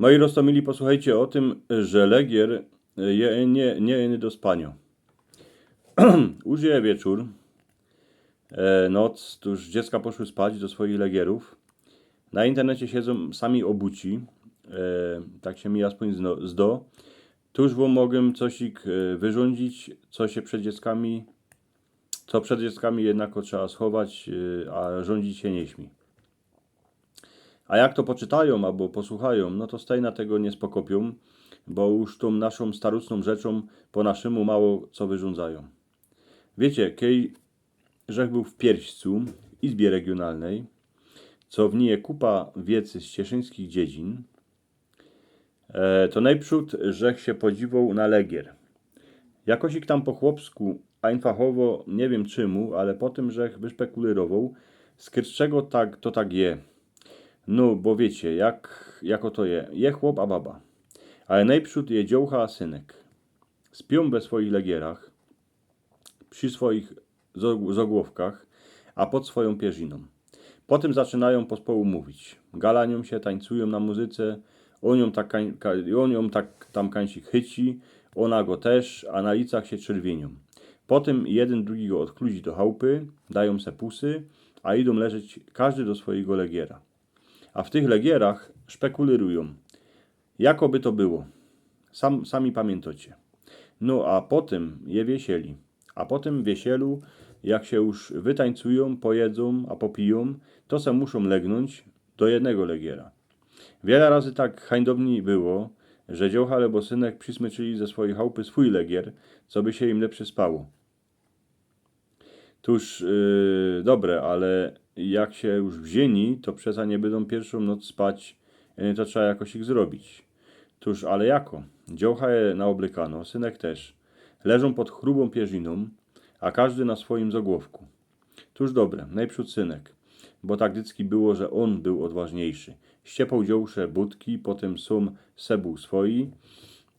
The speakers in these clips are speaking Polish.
Moi roztomili, posłuchajcie o tym, że legier je nie, nie do spania. Już wieczór, e, noc, to już dziecka poszły spać do swoich legierów. Na internecie siedzą sami obuci, e, tak się mi zno- zdo. Tuż wam mogę cosik e, wyrządzić, co się przed dzieckami, co przed dzieckami jednak trzeba schować, e, a rządzić się nie śmi. A jak to poczytają albo posłuchają, no to stejna tego nie spokopią, bo już tą naszą staruczną rzeczą po naszemu mało co wyrządzają. Wiecie, kiej Rzech był w Pierścu, w Izbie Regionalnej, co w niej kupa wiecy z cieszyńskich dziedzin, e, to najprzód Rzech się podziwał na legier. Jakoś ich tam po chłopsku, einfachowo, nie wiem czemu, ale po tym Rzech wyszpekulirował, z czego tak, to tak je. No, bo wiecie, jak, jako to je. Je chłop, a baba. Ale najprzód je dziołcha, a synek. Spią we swoich legierach, przy swoich zog- zogłowkach, a pod swoją pierziną. Potem zaczynają pospołu mówić. Galanią się, tańcują na muzyce, on ją tak, on ją tak tam kańsik chyci, ona go też, a na licach się czerwienią. Potem jeden drugiego odkludzi do chałupy, dają se pusy, a idą leżeć każdy do swojego legiera a w tych legierach szpekulirują. Jakoby to było. Sam, sami pamiętacie. No a potem je wiesieli. A potem w wiesielu, jak się już wytańcują, pojedzą, a popiją, to se muszą legnąć do jednego legiera. Wiele razy tak hańdowni było, że dziołcha albo synek przysmyczyli ze swojej chałupy swój legier, co by się im lepsze spało. Tuż yy, dobre, ale jak się już wzięli, to przeza nie będą pierwszą noc spać, yy, to trzeba jakoś ich zrobić. Tuż, ale jako? Dziołcha je naoblekano, synek też. Leżą pod chrubą pierziną, a każdy na swoim zagłowku. Tuż dobre, najprzód synek, bo tak dycki było, że on był odważniejszy. Ściepał dziołsze budki, potem sum sebuł swoi,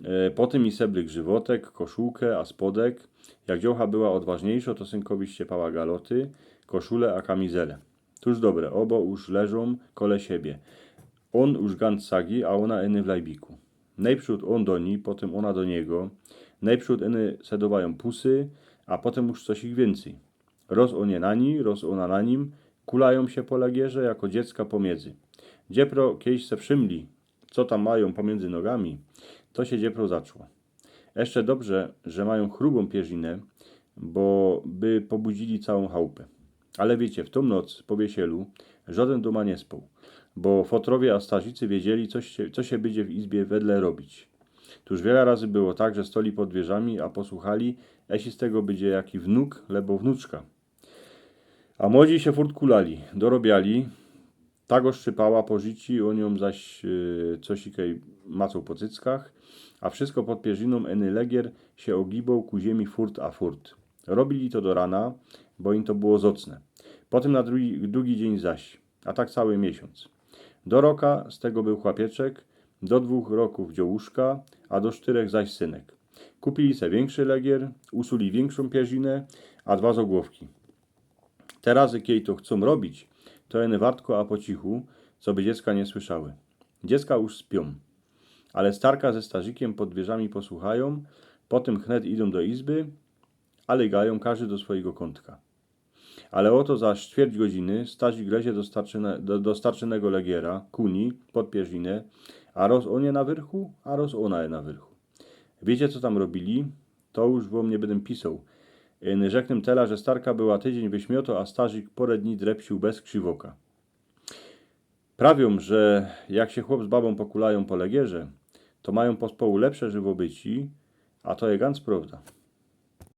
E, Potem i seblik żywotek, koszulkę, a spodek. Jak dziołcha była odważniejsza, to synkowi ściepała galoty, koszulę, a kamizelę. Tuż dobre, obo już leżą kole siebie. On już gant sagi, a ona eny w lajbiku. Najprzód on do niej, potem ona do niego. Najprzód eny sedowają pusy, a potem już coś ich więcej. Roz onie na ni, roz ona na nim, kulają się po legierze jako dziecka pomiędzy. Dziepro kiedyś se przymli, co tam mają pomiędzy nogami, to się dziepro zaczło. Jeszcze dobrze, że mają chrubą pierzinę, bo by pobudzili całą chałupę. Ale wiecie, w tą noc po wiesielu żaden doma nie spał, bo fotrowie a stazicy wiedzieli, co się, co się będzie w izbie wedle robić. Tuż wiele razy było tak, że stoli pod wieżami, a posłuchali, jeśli z tego będzie jaki wnuk, lebo wnuczka. A młodzi się furt kulali, dorobiali, ta go szczypała po życi, on ją zaś yy, cosikej macał po cyckach, a wszystko pod pierziną Eny Legier się ogibał ku ziemi furt a furt. Robili to do rana, bo im to było zocne. Potem na drugi, drugi dzień zaś, a tak cały miesiąc. Do roka z tego był chłapieczek, do dwóch roków dziołuszka, a do czterech zaś synek. Kupili se większy legier, usuli większą pierzinę, a dwa zogłowki. Te razy, kiedy to chcą robić, to eny wartko, a po cichu, co by dziecka nie słyszały. Dziecka już śpią, ale starka ze starzykiem pod wieżami posłuchają, potem chnet idą do izby, a legają każdy do swojego kątka. Ale oto za ćwierć godziny Stazik lezie do, starczyne, do, do starczynego legiera, kuni, pod pierzinę, a roz onie na wyrchu, a roz ona je na wyrchu. Wiecie, co tam robili? To już wam nie będę pisał. Yy, Rzeknę tela, że starka była tydzień wyśmioto, a Stazik porę dni drepsił bez krzywoka. Prawią, że jak się chłop z babą pokulają po legierze, to mają pospołu lepsze żywobyci, a to jest gans prawda.